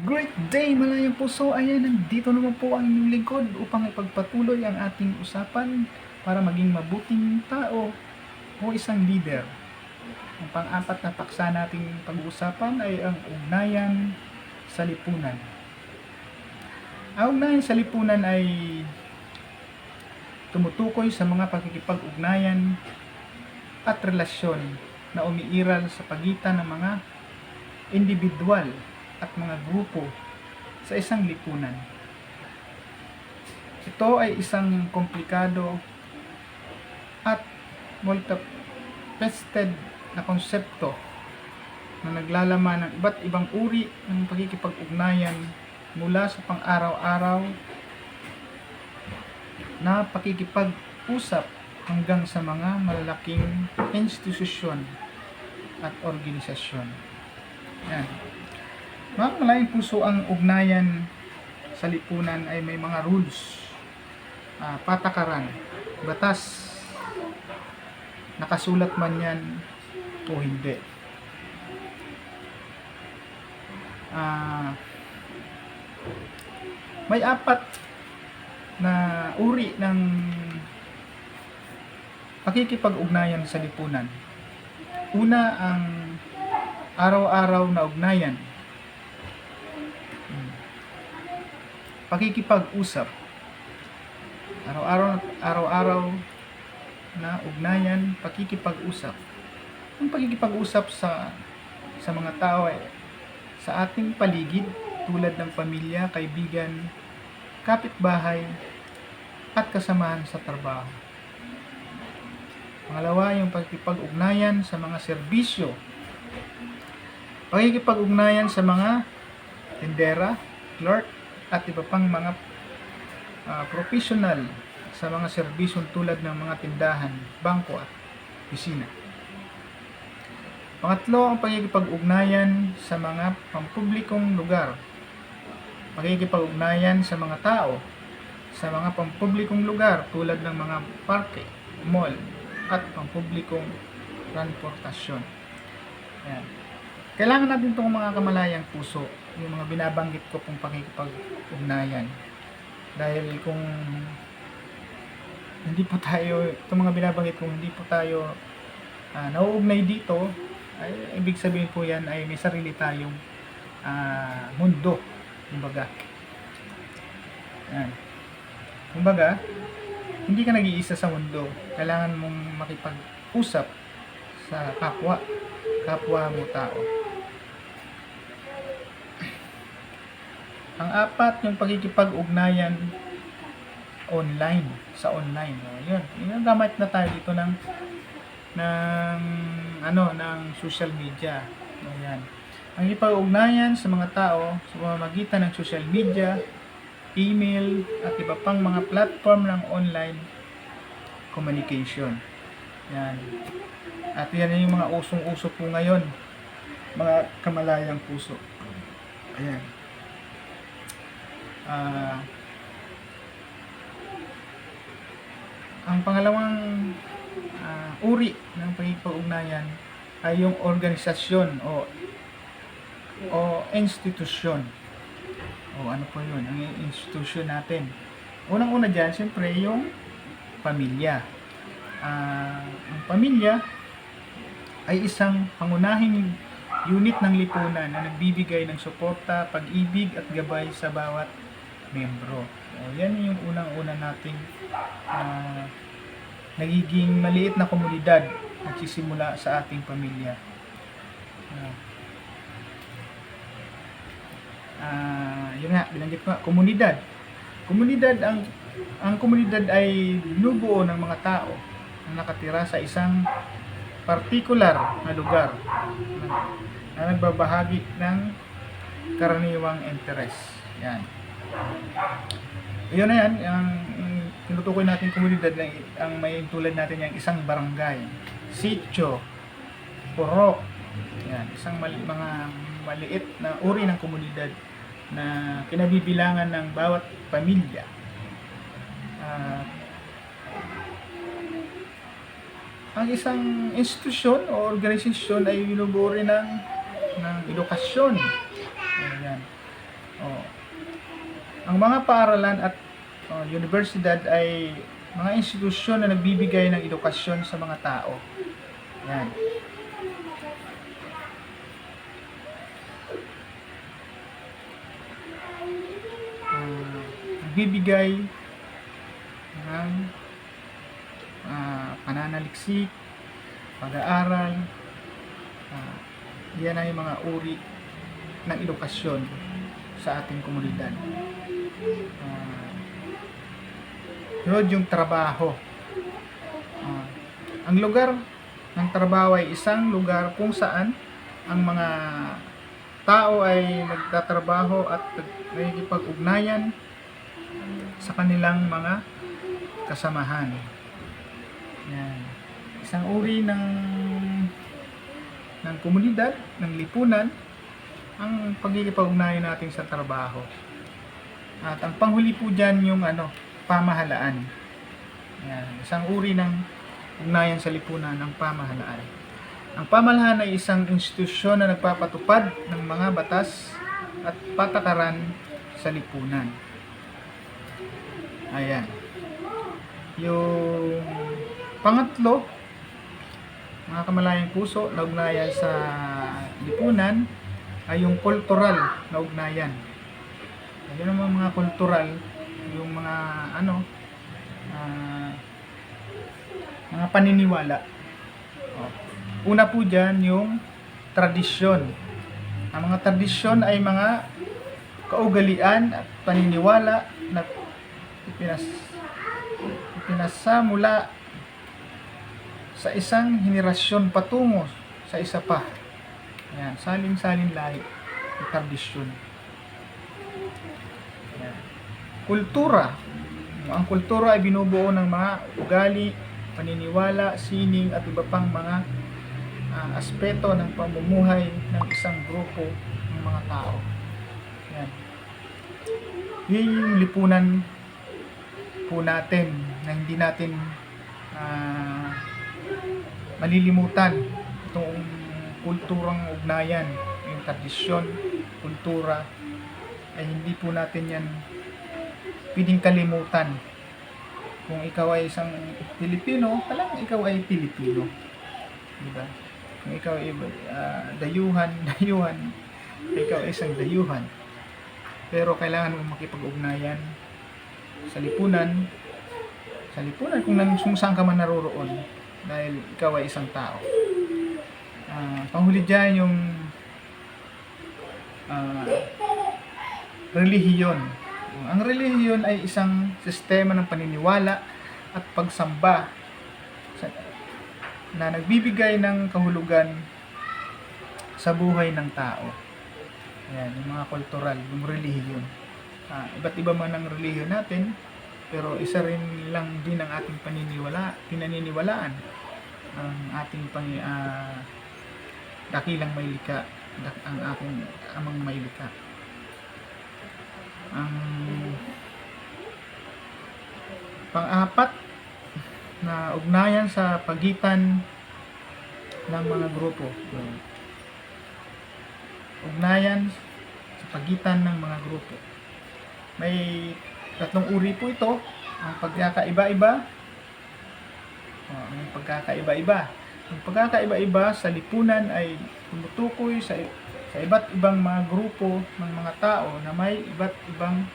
Great day, malayang puso. Ayan, nandito naman po ang inyong lingkod upang ipagpatuloy ang ating usapan para maging mabuting tao o isang leader. Ang pang-apat na paksa nating pag-uusapan ay ang ugnayan sa lipunan. Ang ugnayan sa lipunan ay tumutukoy sa mga pakikipag-ugnayan at relasyon na umiiral sa pagitan ng mga individual at mga grupo sa isang lipunan. Ito ay isang komplikado at multifaceted na konsepto na naglalaman ng iba't ibang uri ng pakikipag-ugnayan mula sa pang-araw-araw na pakikipag-usap hanggang sa mga malalaking institusyon at organisasyon. Yan. Mga malayang puso ang ugnayan sa lipunan ay may mga rules, ah, patakaran, batas, nakasulat man yan o hindi. Ah, may apat na uri ng pakikipag-ugnayan sa lipunan. Una ang araw-araw na ugnayan. Pakikipag-usap. Araw-araw araw-araw na ugnayan, pakikipag-usap. Ang pakikipag-usap sa sa mga tao ay sa ating paligid tulad ng pamilya, kaibigan, kapitbahay at kasamahan sa trabaho. Pangalawa, yung pagkipag-ugnayan sa mga serbisyo. Pagkikipag-ugnayan sa mga tindera, clerk, at iba pang mga ah, professional sa mga serbisyong tulad ng mga tindahan, bangko at opisina. Pangatlo, ang pagkikipag-ugnayan sa mga pampublikong lugar. Pagkikipag-ugnayan sa mga tao sa mga pampublikong lugar tulad ng mga parke, mall, at pampublikong transportasyon. Ayan. Kailangan natin itong mga kamalayang puso, yung mga binabanggit ko pong pakikipag-ugnayan. Dahil kung hindi po tayo, itong mga binabanggit kung hindi po tayo uh, nauugnay dito, ay ibig sabihin po yan ay may sarili tayong ah, mundo, kumbaga. Yan. Kumbaga, hindi ka nag-iisa sa mundo. Kailangan mong makipag-usap sa kapwa, kapwa mo tao. Ang apat, yung pagkikipag-ugnayan online, sa online. O, yun. Yung gamit na tayo dito ng ng ano ng social media. Ayan. Ang ipag-ugnayan sa mga tao sa pamamagitan ng social media, email, at iba pang mga platform ng online communication. Yan. At yan yung mga usong-uso po ngayon. Mga kamalayang puso. Ayan. Ah... ang pangalawang ah, uri ng pagkikipag-ugnayan ay yung organisasyon o o institusyon. O ano po yun, ang institusyon natin. Unang-una dyan, siyempre, yung pamilya. Ah, ang pamilya ay isang pangunahing unit ng lipunan na nagbibigay ng suporta, pag-ibig at gabay sa bawat membro. O, yan yung unang-una nating ah, nagiging maliit na komunidad nagsisimula sa ating pamilya. Ah, ah, yun nga, binanggit ko komunidad. Komunidad, ang ang komunidad ay binubuo ng mga tao na nakatira sa isang partikular na lugar na, na nagbabahagi ng karaniwang interes. Yan. Yun na yan, ang, tinutukoy natin komunidad na ang may tulad natin yung isang barangay, sitio, purok, yan, isang mali, mga maliit na uri ng komunidad na kinabibilangan ng bawat pamilya. Ah, ang isang institusyon o organisasyon ay binubuo ng, ng edukasyon. Ang mga paaralan at uh, universidad ay mga institusyon na nagbibigay ng edukasyon sa mga tao. Yan. Ah, nagbibigay ng ah, pananaliksik, pag-aaral, ah, yan ay mga uri ng edukasyon sa ating komunidad. Ah, yun yung trabaho. Ah, ang lugar ng trabaho ay isang lugar kung saan ang mga tao ay nagtatrabaho at nakikipag-ugnayan sa kanilang mga kasamahan. Yan. Isang uri ng ng komunidad, ng lipunan, ang pagkikipag-ugnayan natin sa trabaho. At ang panghuli po dyan yung ano, pamahalaan. Yan. Isang uri ng ugnayan sa lipunan ng pamahalaan. Ang pamahalaan ay isang institusyon na nagpapatupad ng mga batas at patakaran sa lipunan. Ayan. Yung pangatlo, mga kamalayang puso na ugnayan sa lipunan ay yung kultural na ugnayan. Ayun ang mga kultural, yung mga ano, ah, mga paniniwala. Oh. Una po dyan yung tradisyon. Ang mga tradisyon ay mga kaugalian at paniniwala na ipinas, ipinasa mula sa isang henerasyon patungo sa isa pa. Yan, salin-salin lahi tradisyon. Yan. Kultura. Ang kultura ay binubuo ng mga ugali, paniniwala, sining at iba pang mga ah, aspeto ng pamumuhay ng isang grupo ng mga tao. Yan. Yun yung lipunan po natin na hindi natin ah, malilimutan itong kulturang ugnayan, yung tradisyon, kultura, ay hindi po natin yan pwedeng kalimutan. Kung ikaw ay isang Pilipino, talagang ikaw ay Pilipino. Diba? Kung ikaw ay ah, dayuhan, dayuhan, ikaw ay isang dayuhan. Pero kailangan mo makipag-ugnayan sa lipunan, sa lipunan kung, nan- kung saan ka man naroroon dahil ikaw ay isang tao. Ah, panghuli dyan yung ah, relihiyon. Ang relihiyon ay isang sistema ng paniniwala at pagsamba sa, na nagbibigay ng kahulugan sa buhay ng tao. Ayan, yung mga kultural, yung relihiyon. Ah, iba't iba man ang relihiyon natin, pero isa rin lang din ang ating paniniwala, pinaniniwalaan ang ating pang ah, dakilang may lika, dak- ang ating amang may lika. Ang pang-apat na ugnayan sa pagitan ng mga grupo. Ugnayan sa pagitan ng mga grupo. May tatlong uri po ito. Ang pagkakaiba-iba. Oh, may pagkakaiba-iba. Ang pagkakaiba-iba sa lipunan ay tumutukoy sa sa iba't ibang mga grupo ng mga tao na may iba't ibang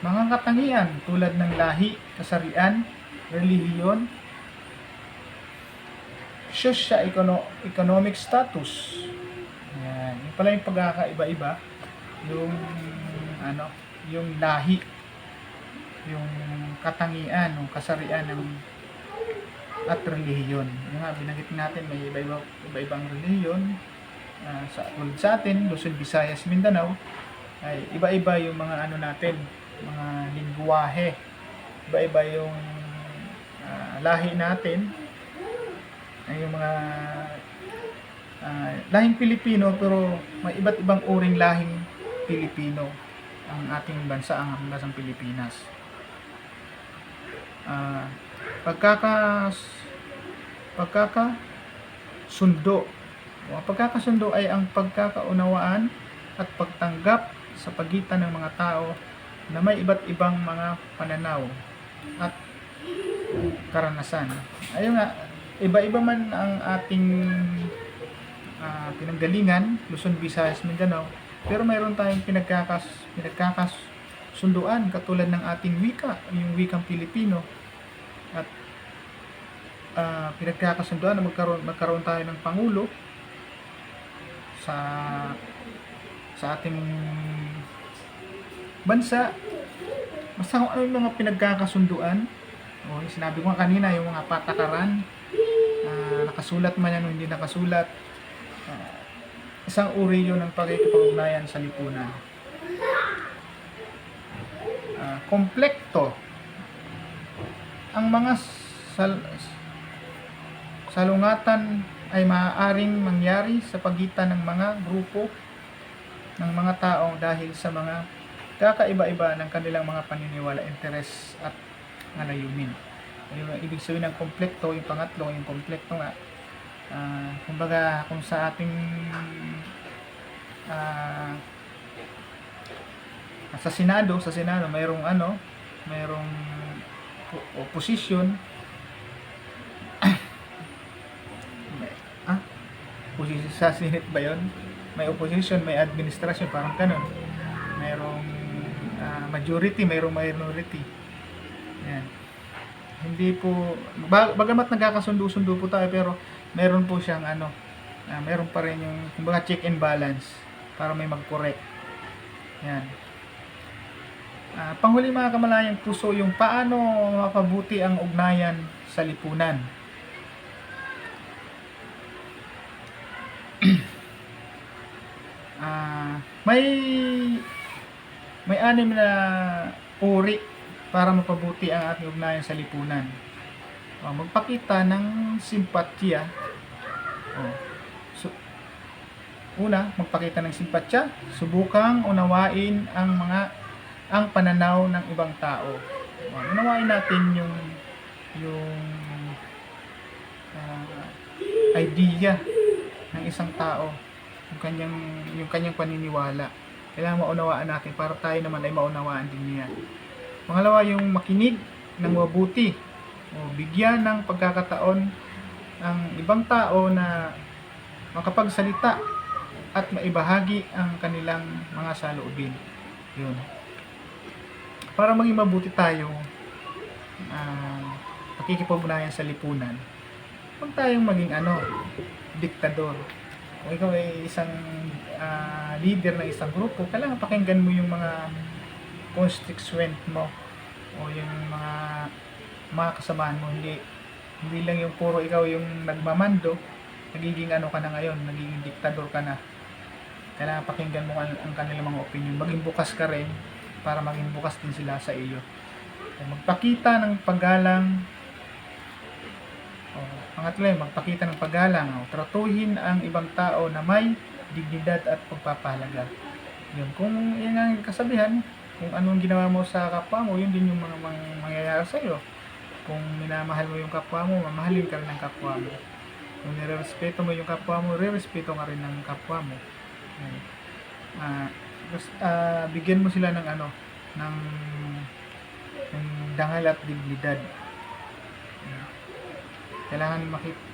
mga katangian tulad ng lahi, kasarian, relihiyon, socio-economic status. Yan. Yung pala yung pagkakaiba-iba. Yung ano, yung lahi, yung katangian, yung kasarian ng at relihiyon. Yung nga, binanggit natin, may iba-iba, iba-ibang relihiyon. Ah, sa, tulad sa atin, Luzon, Visayas, Mindanao, ay iba-iba yung mga ano natin, mga lingwahe. Iba-iba yung ah, lahi natin. Ay yung mga ah, lahing Pilipino pero may iba't ibang uring lahing Pilipino ang ating bansa, ang bansang Pilipinas. Ah, pagkaka pagkaka sundo. Ang pagkakasundo ay ang pagkakaunawaan at pagtanggap sa pagitan ng mga tao na may iba't ibang mga pananaw at karanasan. Ayun nga, iba-iba man ang ating ah, pinanggalingan, Luzon, Visayas, Mindanao, pero mayroon tayong pinagkakas, pinagkakasunduan katulad ng ating wika, yung wikang Pilipino. At ah, pinagkakasunduan na magkaroon, magkaroon tayo ng Pangulo sa sa ating bansa. Basta kung ano mga pinagkakasunduan, o sinabi ko kanina, yung mga patakaran, ah, nakasulat man yan o hindi nakasulat, ah, isang uri yun ng pagkikipag-ugnayan sa lipunan. Ah, komplekto ang mga sal- salungatan ay maaaring mangyari sa pagitan ng mga grupo ng mga tao dahil sa mga kakaiba-iba ng kanilang mga paniniwala, interes at mga layunin. Yung ibig sabihin ng komplekto, yung pangatlo, yung komplekto nga, ah, kumbaga kung sa ating ah, sa Senado, sa Senado mayroong ano, mayroong po- opposition opposition sa Senate ba yun? May opposition, may administration, parang ganun. Mayroong ah, majority, mayroong minority. Yan. Hindi po, bag, bagamat nagkakasundo-sundo po tayo, pero meron po siyang ano, ah, meron pa rin yung, kumbaga check and balance para may mag-correct. Yan. Ah, panghuli mga kamalayang puso, yung paano mapabuti ang ugnayan sa lipunan. May may anim na uri para mapabuti ang ating ugnayan sa lipunan. Oh, magpakita ng simpatya. Oh. So, una, magpakita ng simpatya, subukang unawain ang mga ang pananaw ng ibang tao. Oh, unawain natin yung yung ah, idea ng isang tao, yung kanyang yung kanyang paniniwala. Kailangan maunawaan natin para tayo naman ay maunawaan din niya. Pangalawa, yung makinig ng mabuti o bigyan ng pagkakataon ang ibang tao na makapagsalita at maibahagi ang kanilang mga saloobin. Yun. Para maging mabuti tayo uh, pakikipag-ugnayan sa lipunan, huwag tayong maging ano, diktador. Kung ikaw ay isang ah, leader ng isang grupo, kailangan pakinggan mo yung mga constituent mo o yung mga mga kasamahan mo. Hindi hindi lang yung puro ikaw yung nagmamando nagiging ano ka na ngayon nagiging diktador ka na. Kailangan pakinggan mo ang, ang kanilang mga opinion. Maging bukas ka rin para maging bukas din sila sa iyo. Magpakita ng paggalang o, pangatlo yun, magpakita ng paggalang o, tratuhin ang ibang tao na may dignidad at pagpapahalaga yun kung yan ang kasabihan kung anong ginawa mo sa kapwa mo, yun din yung mga, mga mangyayari sa iyo. Kung minamahal mo yung kapwa mo, mamahalin ka rin ng kapwa mo. Kung nirerespeto mo yung kapwa mo, re-respeto ka rin ng kapwa mo. Ayan. Ah, bas- ah, bigyan mo sila ng ano, ng, ng dangal at dignidad. Ayan. Kailangan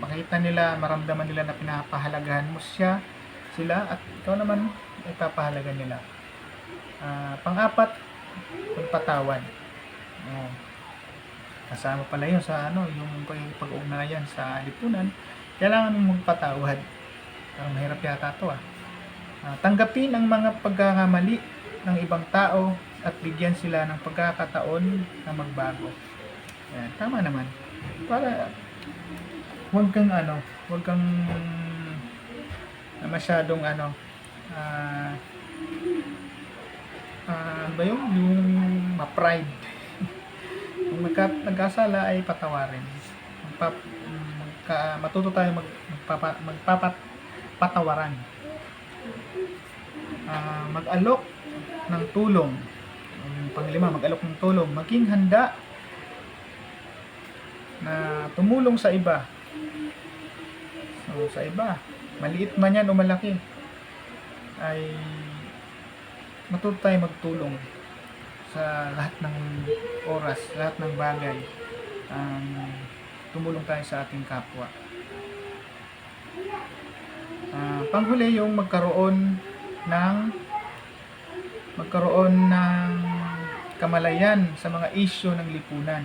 makita, nila, maramdaman nila na pinapahalagahan mo siya, sila, at ikaw naman, ipapahalagan nila. Ah, pang-apat, pagpatawad. Oh. Kasama pala yun sa ano, yung pag-ugnayan sa lipunan. Kailangan mong magpatawad. Parang mahirap yata to ah. Ah, tanggapin ang mga pagkakamali ng ibang tao at bigyan sila ng pagkakataon na magbago. Yan, tama naman. Para huwag kang ano, huwag kang na masyadong ano, ah ah, ano ba yun? Yung ma-pride. Kung magka, nagkasala ay patawarin. Magpa, magka, matuto tayo mag, magpapa, magpapat, patawaran. Ah, mag-alok ng tulong. Yung panglima, mag-alok ng tulong. Maging handa na tumulong sa iba. So, sa iba, maliit man yan o malaki, ay matuto magtulong sa lahat ng oras, lahat ng bagay. Um, tumulong tayo sa ating kapwa. Ah, panghuli yung magkaroon ng magkaroon ng kamalayan sa mga isyo ng lipunan.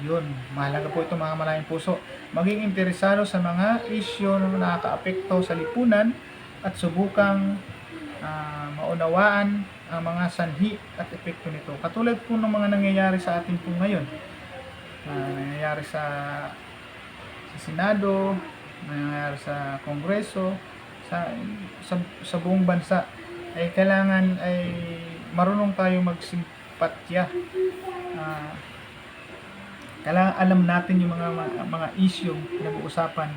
Yun, mahalaga po ito mga malayang puso. Maging interesado sa mga isyo na nakakaapekto sa lipunan at subukang ah, maunawaan ang mga sanhi at epekto nito. Katulad po ng mga nangyayari sa atin po ngayon. Ah, nangyayari sa sa Senado, nangyayari sa Kongreso, sa, sa, sa buong bansa ay kailangan ay marunong tayo magsimpatya. Ah, kailangan alam natin yung mga mga, mga issue na pinag-uusapan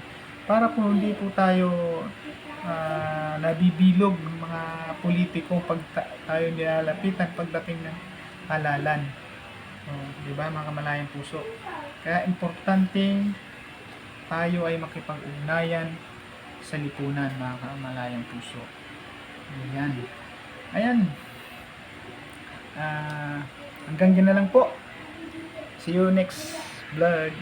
para po hindi po tayo ah, nabibilog ng mga politiko pag ta- tayo nilalapitan pagdating ng halalan. Oh, di ba mga kamalayang puso? Kaya importante tayo ay makipag-ugnayan sa lipunan mga kamalayang puso. Ayan. Ayan. Ah, hanggang dyan na lang po. See you next vlog.